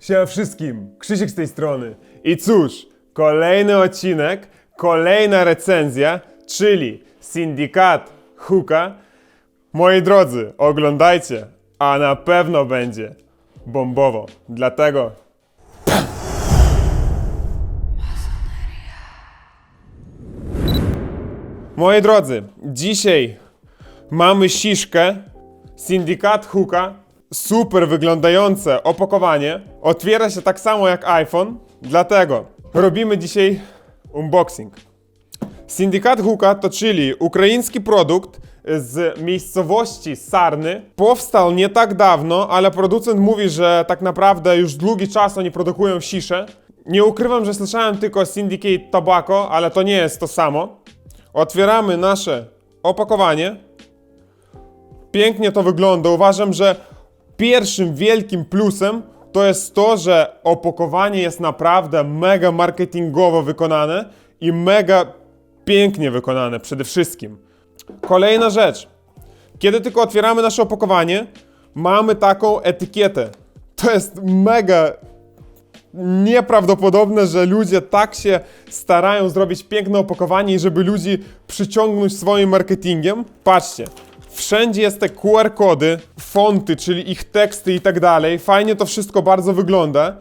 Siema wszystkim, Krzysiek z tej strony. I cóż, kolejny odcinek, kolejna recenzja, czyli Syndikat Huka. Moi drodzy, oglądajcie, a na pewno będzie bombowo. Dlatego Moi drodzy, dzisiaj mamy siszkę Syndikat Hooka. Super wyglądające opakowanie. Otwiera się tak samo jak iPhone, dlatego robimy dzisiaj unboxing. Syndikat to czyli ukraiński produkt z miejscowości Sarny. Powstał nie tak dawno, ale producent mówi, że tak naprawdę już długi czas oni produkują siszę. Nie ukrywam, że słyszałem tylko Syndicate Tobacco, ale to nie jest to samo. Otwieramy nasze opakowanie. Pięknie to wygląda. Uważam, że pierwszym wielkim plusem to jest to, że opakowanie jest naprawdę mega marketingowo wykonane i mega pięknie wykonane przede wszystkim. Kolejna rzecz. Kiedy tylko otwieramy nasze opakowanie, mamy taką etykietę. To jest mega nieprawdopodobne, że ludzie tak się starają zrobić piękne opakowanie i żeby ludzi przyciągnąć swoim marketingiem. Patrzcie, wszędzie jest te QR-kody, fonty, czyli ich teksty i tak dalej. Fajnie to wszystko bardzo wygląda.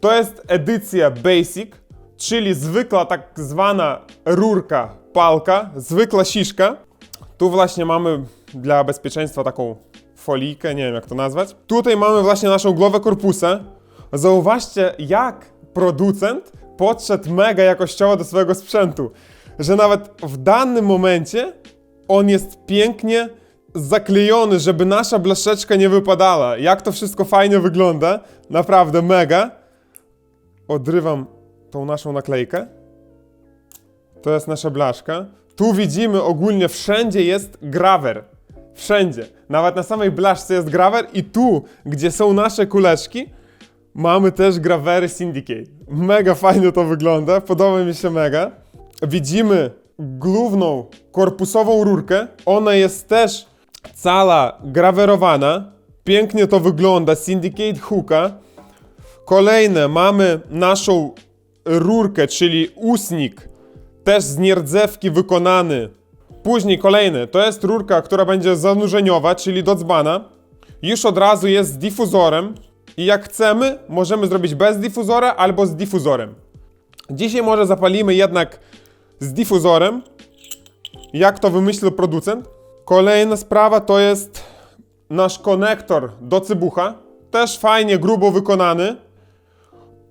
To jest edycja Basic, czyli zwykła tak zwana rurka, palka, zwykła siszka. Tu właśnie mamy dla bezpieczeństwa taką folijkę, nie wiem jak to nazwać. Tutaj mamy właśnie naszą głowę korpusa. Zauważcie, jak producent podszedł mega jakościowo do swojego sprzętu, że nawet w danym momencie on jest pięknie zaklejony, żeby nasza blaszeczka nie wypadała. Jak to wszystko fajnie wygląda, naprawdę mega. Odrywam tą naszą naklejkę. To jest nasza blaszka. Tu widzimy ogólnie wszędzie jest grawer. Wszędzie. Nawet na samej blaszce jest grawer i tu, gdzie są nasze kuleczki, mamy też grawery Syndicate. Mega fajnie to wygląda, podoba mi się mega. Widzimy główną korpusową rurkę. Ona jest też cała grawerowana. Pięknie to wygląda. Syndicate Hooka. Kolejne mamy naszą rurkę, czyli usnik, też z nierdzewki wykonany. Później kolejny, to jest rurka, która będzie zanurzeniowa, czyli do dzbana. Już od razu jest z difuzorem i jak chcemy, możemy zrobić bez difuzora albo z difuzorem. Dzisiaj może zapalimy jednak z difuzorem, jak to wymyślił producent. Kolejna sprawa to jest nasz konektor do cybucha, też fajnie, grubo wykonany.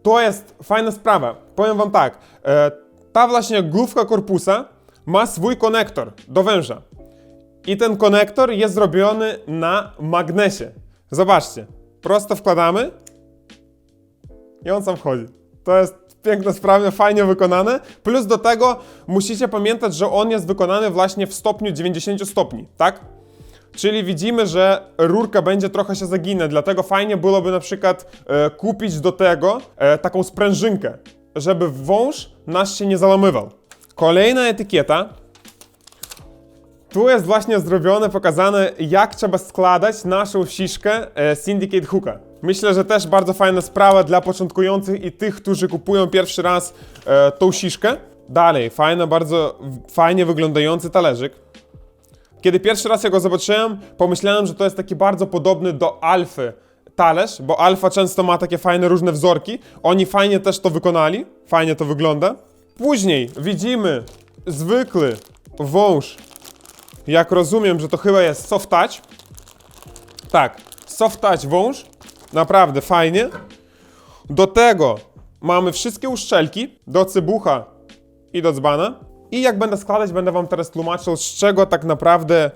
To jest fajna sprawa. Powiem wam tak, e, ta właśnie główka korpusa ma swój konektor do węża. I ten konektor jest zrobiony na magnesie. Zobaczcie, prosto wkładamy i on sam wchodzi. To jest piękna sprawa, fajnie wykonane. Plus do tego musicie pamiętać, że on jest wykonany właśnie w stopniu 90 stopni, tak? Czyli widzimy, że rurka będzie trochę się zaginać, dlatego fajnie byłoby na przykład e, kupić do tego e, taką sprężynkę, żeby wąż nasz się nie załamywał. Kolejna etykieta. Tu jest właśnie zrobione, pokazane jak trzeba składać naszą siszkę e, Syndicate Hooka. Myślę, że też bardzo fajna sprawa dla początkujących i tych, którzy kupują pierwszy raz e, tą siszkę. Dalej, fajny, bardzo fajnie wyglądający talerzyk. Kiedy pierwszy raz ja go zobaczyłem, pomyślałem, że to jest taki bardzo podobny do Alfy talerz, bo Alfa często ma takie fajne różne wzorki. Oni fajnie też to wykonali, fajnie to wygląda. Później widzimy zwykły wąż, jak rozumiem, że to chyba jest soft touch. Tak, soft touch wąż, naprawdę fajnie. Do tego mamy wszystkie uszczelki do cybucha i do dzbana. I jak będę składać, będę wam teraz tłumaczył, z czego tak naprawdę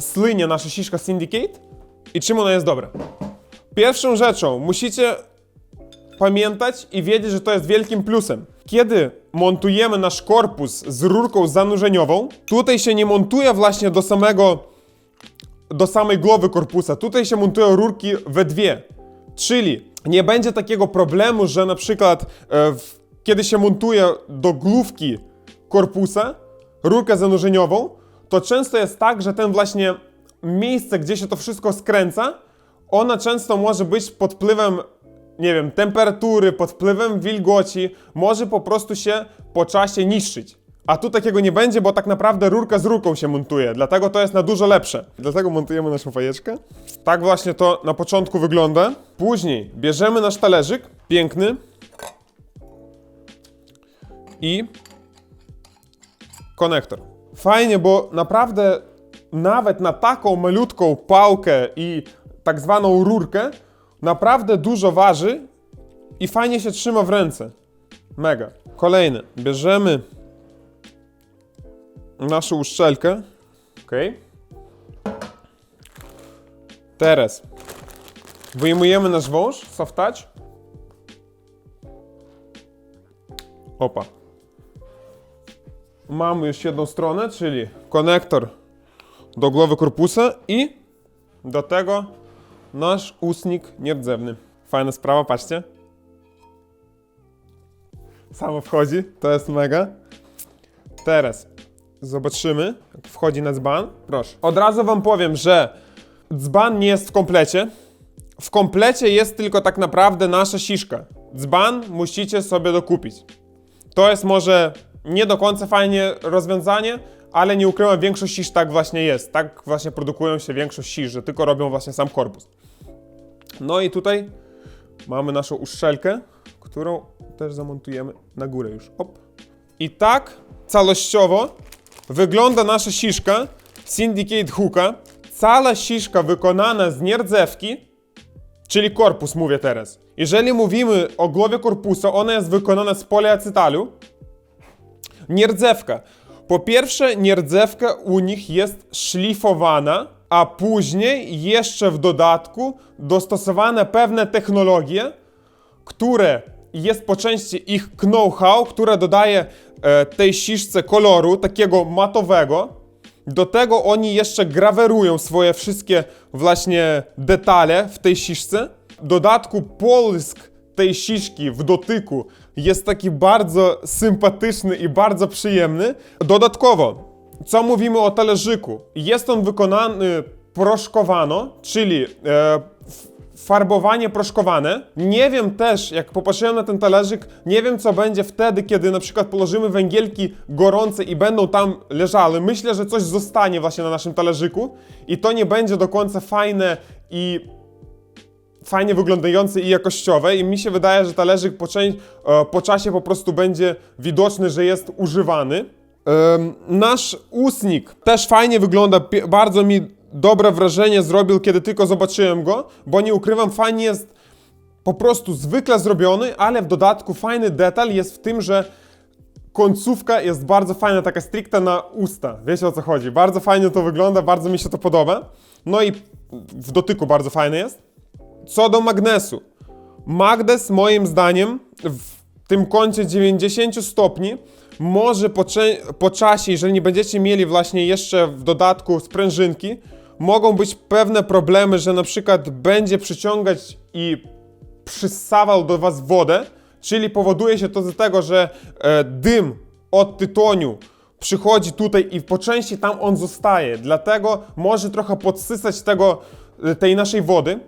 słynie nasza siszka Syndicate i czym ona jest dobra. Pierwszą rzeczą musicie pamiętać i wiedzieć, że to jest wielkim plusem. Kiedy montujemy nasz korpus z rurką zanurzeniową, tutaj się nie montuje właśnie do samego, do samej głowy korpusa. Tutaj się montują rurki we dwie. Czyli nie będzie takiego problemu, że na przykład e, w, kiedy się montuje do główki korpusa rurkę zanurzeniową, to często jest tak, że ten właśnie miejsce, gdzie się to wszystko skręca, ona często może być pod wpływem nie wiem, temperatury, pod wpływem wilgoci, może po prostu się po czasie niszczyć. A tu takiego nie będzie, bo tak naprawdę rurka z rurką się montuje, dlatego to jest na dużo lepsze. Dlatego montujemy naszą fajeczkę. Tak właśnie to na początku wygląda. Później bierzemy nasz talerzyk, piękny. I konektor. Fajnie, bo naprawdę nawet na taką malutką pałkę i tak zwaną rurkę naprawdę dużo waży i fajnie się trzyma w ręce. Mega. Kolejny. Bierzemy naszą uszczelkę. Ok. Teraz wyjmujemy nasz wąż, soft touch. Opa. Mamy już jedną stronę, czyli konektor do głowy korpusa i do tego nasz ustnik nierdzewny. Fajna sprawa, patrzcie. Samo wchodzi, to jest mega. Teraz zobaczymy, jak wchodzi na dzban. Proszę. Od razu wam powiem, że dzban nie jest w komplecie. W komplecie jest tylko tak naprawdę nasza siszka. Dzban musicie sobie dokupić. To jest może nie do końca fajnie rozwiązanie, ale nie ukrywam, większość sisz tak właśnie jest. Tak właśnie produkują się większość sisz, że tylko robią właśnie sam korpus. No i tutaj mamy naszą uszczelkę, którą też zamontujemy na górę już. Op. I tak całościowo wygląda nasza siszka Syndicate Hooka. Cała siszka wykonana z nierdzewki, czyli korpus mówię teraz. Jeżeli mówimy o głowie korpusa, ona jest wykonana z poliacetylu. Nierdzewka. Po pierwsze, nierdzewka u nich jest szlifowana, a później jeszcze w dodatku dostosowane pewne technologie, które jest po części ich know-how, które dodaje e, tej siszce koloru takiego matowego. Do tego oni jeszcze grawerują swoje wszystkie właśnie detale w tej siszce. W dodatku połysk tej siszki w dotyku jest taki bardzo sympatyczny i bardzo przyjemny. Dodatkowo, co mówimy o talerzyku? Jest on wykonany proszkowano, czyli e, farbowanie proszkowane. Nie wiem też, jak popatrzyłem na ten talerzyk, nie wiem co będzie wtedy, kiedy na przykład położymy węgielki gorące i będą tam leżały. Myślę, że coś zostanie właśnie na naszym talerzyku i to nie będzie do końca fajne i fajnie wyglądające i jakościowe i mi się wydaje, że talerzyk po, e, po czasie po prostu będzie widoczny, że jest używany. Nasz ustnik też fajnie wygląda, bardzo mi dobre wrażenie zrobił, kiedy tylko zobaczyłem go, bo nie ukrywam, fajnie jest po prostu zwykle zrobiony, ale w dodatku fajny detal jest w tym, że końcówka jest bardzo fajna, taka stricte na usta. Wiecie o co chodzi. Bardzo fajnie to wygląda, bardzo mi się to podoba. No i w dotyku bardzo fajny jest. Co do magnesu. Magnes moim zdaniem w tym kącie 90 stopni może po, po czasie, jeżeli nie będziecie mieli właśnie jeszcze w dodatku sprężynki, mogą być pewne problemy, że na przykład będzie przyciągać i przyssawał do was wodę, czyli powoduje się to z tego, że e, dym od tytoniu przychodzi tutaj i po części tam on zostaje, dlatego może trochę podsysać tego, e, tej naszej wody.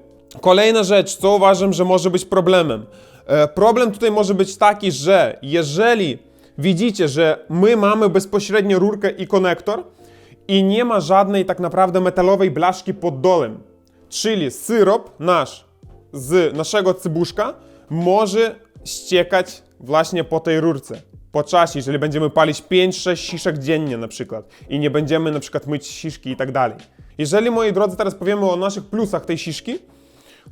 Kolejna rzecz, co uważam, że może być problemem. E, problem tutaj może być taki, że jeżeli widzicie, że my mamy bezpośrednio rurkę i konektor i nie ma żadnej tak naprawdę metalowej blaszki pod dolem, czyli syrop nasz z naszego cybuszka może ściekać właśnie po tej rurce. Po czasie, jeżeli będziemy palić 5-6 siszek dziennie na przykład i nie będziemy na przykład myć siszki i tak dalej. Jeżeli, moi drodzy, teraz powiemy o naszych plusach tej siszki,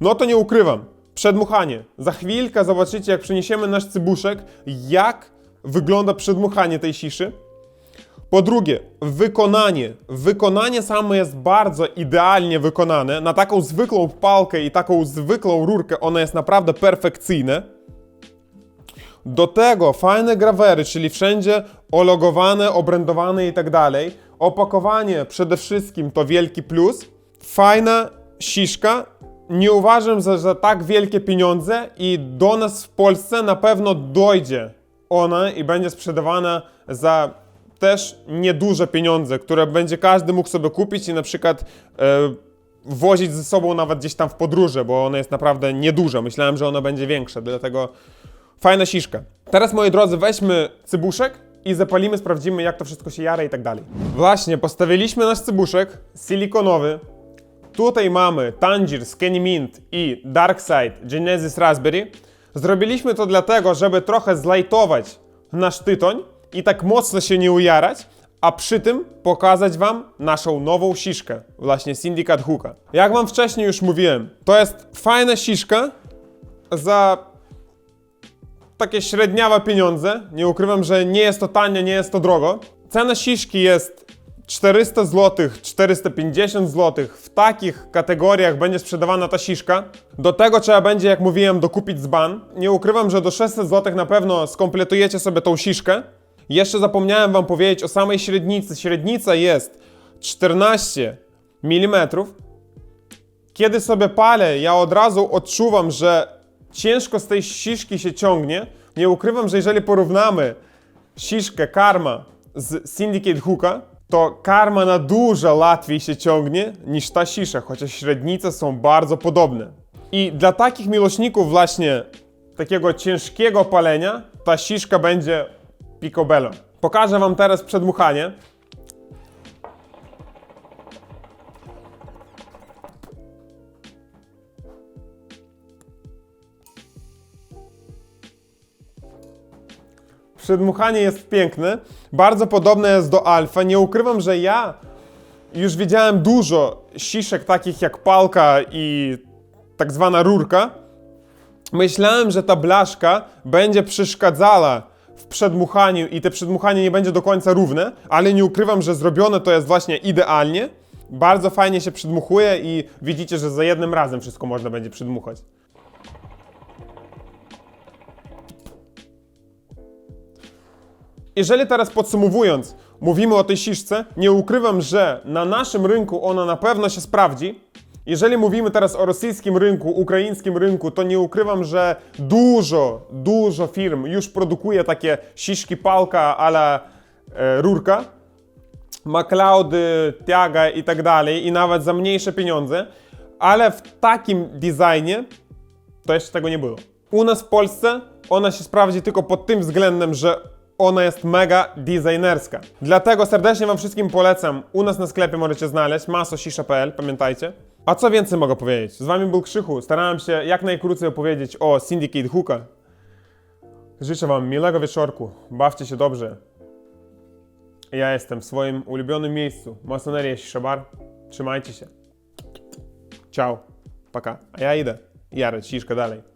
no to nie ukrywam. Przedmuchanie. Za chwilkę zobaczycie, jak przeniesiemy nasz cybuszek, jak wygląda przedmuchanie tej siszy. Po drugie, wykonanie. Wykonanie samo jest bardzo idealnie wykonane. Na taką zwykłą pałkę i taką zwykłą rurkę one jest naprawdę perfekcyjne. Do tego fajne grawery, czyli wszędzie ologowane, obrędowane i tak dalej. Opakowanie przede wszystkim to wielki plus. Fajna siszka. Nie uważam za, za tak wielkie pieniądze i do nas w Polsce na pewno dojdzie ona i będzie sprzedawana za też nieduże pieniądze, które będzie każdy mógł sobie kupić i na przykład e, wozić ze sobą nawet gdzieś tam w podróże, bo ona jest naprawdę nieduża. Myślałem, że ona będzie większa, dlatego fajna siszka. Teraz, moi drodzy, weźmy cybuszek i zapalimy, sprawdzimy, jak to wszystko się jara i tak dalej. Właśnie, postawiliśmy nasz cybuszek silikonowy. Tutaj mamy Tangier, Skinny Mint i Darkside Genesis Raspberry. Zrobiliśmy to dlatego, żeby trochę zlajtować nasz tytoń i tak mocno się nie ujarać, a przy tym pokazać Wam naszą nową siszkę, właśnie Syndicate Hooka. Jak Wam wcześniej już mówiłem, to jest fajna siszka za takie średniawe pieniądze. Nie ukrywam, że nie jest to tanie, nie jest to drogo. Cena siszki jest 400 zł, 450 zł. W takich kategoriach będzie sprzedawana ta siszka. Do tego trzeba będzie, jak mówiłem, dokupić dzban. Nie ukrywam, że do 600 zł na pewno skompletujecie sobie tą siszkę. Jeszcze zapomniałem Wam powiedzieć o samej średnicy. Średnica jest 14 mm. Kiedy sobie palę, ja od razu odczuwam, że ciężko z tej siszki się ciągnie. Nie ukrywam, że jeżeli porównamy siszkę Karma z Syndicate Hooka, to Karma na dużo łatwiej się ciągnie niż ta sisza, chociaż średnice są bardzo podobne. I dla takich miłośników właśnie takiego ciężkiego palenia ta siszka będzie picobello. Pokażę Wam teraz przedmuchanie. Przedmuchanie jest piękne, bardzo podobne jest do alfa. Nie ukrywam, że ja już widziałem dużo siszek takich jak palka i tak zwana rurka. Myślałem, że ta blaszka będzie przeszkadzała w przedmuchaniu i te przedmuchanie nie będzie do końca równe, ale nie ukrywam, że zrobione to jest właśnie idealnie. Bardzo fajnie się przedmuchuje i widzicie, że za jednym razem wszystko można będzie przedmuchać. Jeżeli teraz podsumowując, mówimy o tej siszce, nie ukrywam, że na naszym rynku ona na pewno się sprawdzi. Jeżeli mówimy teraz o rosyjskim rynku, ukraińskim rynku, to nie ukrywam, że dużo, dużo firm już produkuje takie siszki palka ala e, rurka. MacLeody, Tiaga i tak dalej, i nawet za mniejsze pieniądze, ale w takim designie to jeszcze tego nie było. U nas w Polsce ona się sprawdzi tylko pod tym względem, że ona jest mega designerska. Dlatego serdecznie Wam wszystkim polecam. U nas na sklepie możecie znaleźć masosisza.pl, pamiętajcie. A co więcej mogę powiedzieć? Z Wami był Krzychu. Starałem się jak najkrócej opowiedzieć o Syndicate Hooka. Życzę Wam miłego wieczorku. Bawcie się dobrze. Ja jestem w swoim ulubionym miejscu. Masoneria Shishabar. Trzymajcie się. Ciao. Paka. A ja idę. Jarę ciszkę dalej.